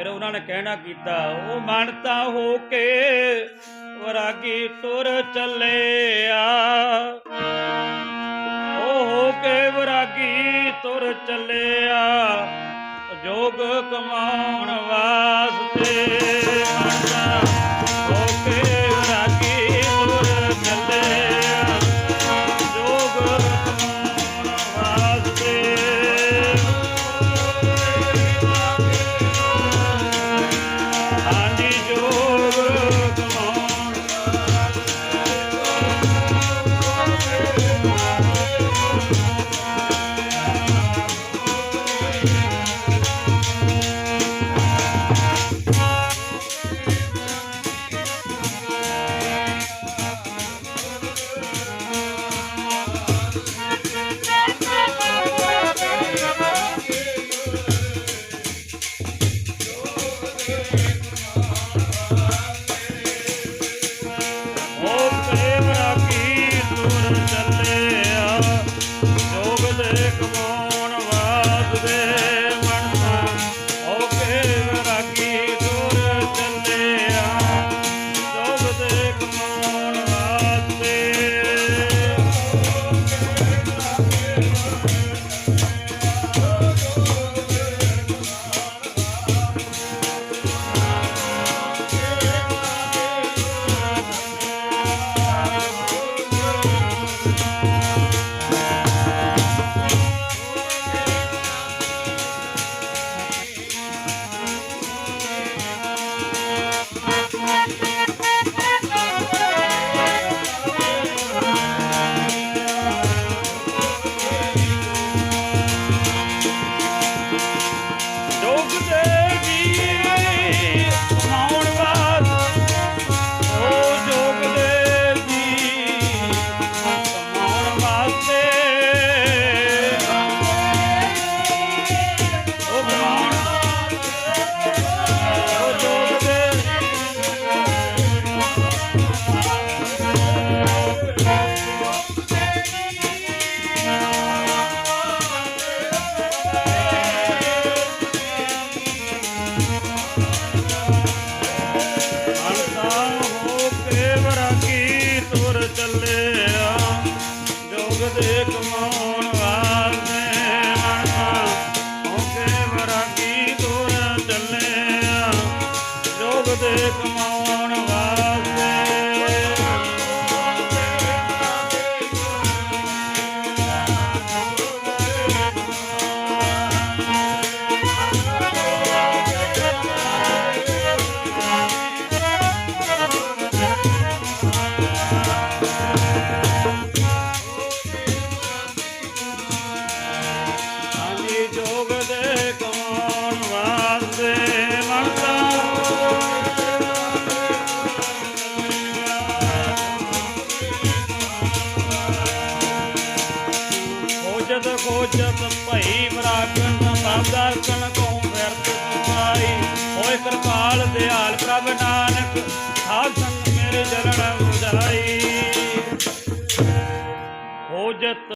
ਫਿਰ ਉਹਨਾਂ ਨੇ ਕਹਿਣਾ ਕੀਤਾ, ਉਹ ਮਨਤਾ ਹੋ ਕੇ ਵਰਾਗੀ ਤੁਰ ਚੱਲਿਆ ਉਹ ਹੋ ਕੇ ਵਰਾਗੀ ਤੁਰ ਚੱਲਿਆ ਜੋਗ ਕਮਾਉਣ ਵਾਸਤੇ ਮਨਤਾ come on. ਚਤ ਭਈ ਮਰਾਕਣ ਸਬਦਾਰ ਕਣ ਕਉ ਫਿਰਤ ਸੁਖਾਈ ਹੋਏ ਕਿਰਪਾਲ ਦਿਆਲ ਪ੍ਰਭ ਨਾਨਕ